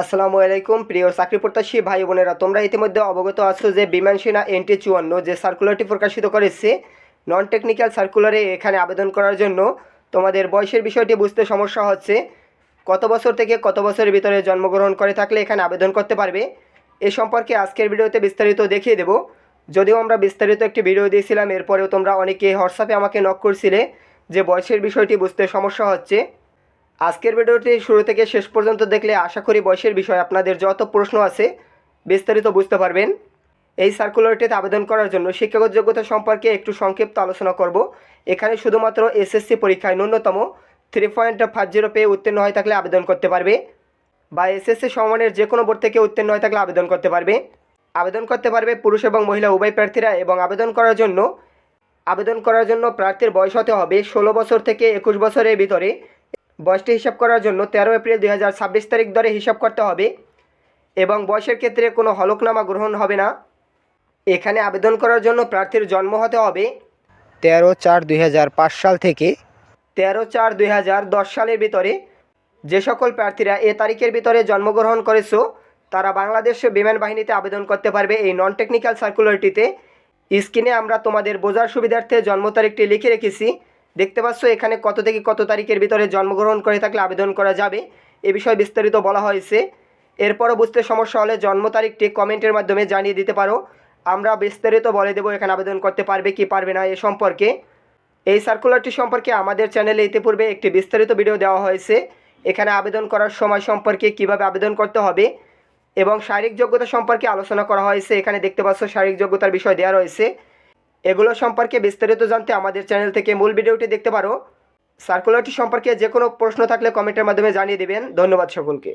আসসালামু আলাইকুম, প্রিয় চাকরি প্রত্যাশী ভাই বোনেরা, তোমরা ইতিমধ্যে অবগত আছো যে বিমান সেনা এনটি চুয়ান্ন যে সার্কুলারটি প্রকাশিত করেছে নন টেকনিক্যাল সার্কুলারে এখানে আবেদন করার জন্য, তোমাদের বয়সের বিষয়টি বুঝতে সমস্যা হচ্ছে, কত বছর থেকে কত বছরের ভিতরে জন্মগ্রহণ করে থাকলে এখানে আবেদন করতে পারবে, এ সম্পর্কে আজকের ভিডিওতে বিস্তারিত দেখিয়ে দেব, যদিও আমরা বিস্তারিত একটি ভিডিও দিয়েছিলাম, এরপরেও তোমরা অনেকে হোয়াটসঅ্যাপে আমাকে নক করছিলে, যে বয়সের বিষয়টি বুঝতে সমস্যা হচ্ছে আজকের ভিডিওটি শুরু থেকে শেষ পর্যন্ত দেখলে আশা করি বয়সের বিষয়ে আপনাদের যত প্রশ্ন আছে বিস্তারিত বুঝতে পারবেন। এই সার্কুলারটিতে আবেদন করার জন্য শিক্ষাগত যোগ্যতা সম্পর্কে একটু সংক্ষিপ্ত আলোচনা করব। এখানে শুধুমাত্র এসএসসি পরীক্ষায় ন্যূনতম থ্রি পয়েন্ট ফাইভ জিরো পেয়ে উত্তীর্ণ হয়ে থাকলে আবেদন করতে পারবে বা এসএসসি সমানের যে কোনো বোর্ড থেকে উত্তীর্ণ হয়ে থাকলে আবেদন করতে পারবে। আবেদন করতে পারবে পুরুষ এবং মহিলা উভয় প্রার্থীরা এবং আবেদন করার জন্য, আবেদন করার জন্য প্রার্থীর বয়স হতে হবে ষোলো বছর থেকে একুশ বছরের ভিতরে। বয়সটি হিসাব করার জন্য তেরো এপ্রিল দুই হাজার ছাব্বিশ তারিখ ধরে হিসাব করতে হবে এবং বয়সের ক্ষেত্রে কোনো হলকনামা গ্রহণ হবে না। এখানে আবেদন করার জন্য প্রার্থীর জন্ম হতে হবে তেরো চার দুই সাল থেকে তেরো চার দুই সালের ভিতরে। যে সকল প্রার্থীরা এ তারিখের ভিতরে জন্মগ্রহণ করেছ, তারা বাংলাদেশ বিমান বাহিনীতে আবেদন করতে পারবে এই নন টেকনিক্যাল সার্কুলারটিতে স্ক্রিনে আমরা তোমাদের বোঝার সুবিধার্থে জন্ম তারিখটি লিখে রেখেছি। দেখতে পাচ্ছ, এখানে কত থেকে কত তারিখের ভিতরে জন্মগ্রহণ করে থাকলে আবেদন করা যাবে? এ বিষয়ে বিস্তারিত বলা হয়েছে। এরপরও বুঝতে সমস্যা হলে জন্ম তারিখটি কমেন্টের মাধ্যমে জানিয়ে দিতে পারো। আমরা বিস্তারিত বলে দেবো এখানে আবেদন করতে পারবে কি পারবে না এ সম্পর্কে। এই সার্কুলারটি সম্পর্কে আমাদের চ্যানেলে ইতিপূর্বে একটি বিস্তারিত ভিডিও দেওয়া হয়েছে। এখানে আবেদন করার সময় সম্পর্কে কীভাবে আবেদন করতে হবে এবং শারীরিক যোগ্যতা সম্পর্কে আলোচনা করা হয়েছে। এখানে দেখতে পাচ্ছ, শারীরিক যোগ্যতার বিষয় দেওয়া রয়েছে। এগুলো সম্পর্কে বিস্তারিত জানতে আমাদের চ্যানেল থেকে মূল ভিডিওটি দেখতে পারো। সার্কুলারটি সম্পর্কে যে কোনো প্রশ্ন থাকলে কমেন্টের মাধ্যমে জানিয়ে দেবেন। ধন্যবাদ সকলকে।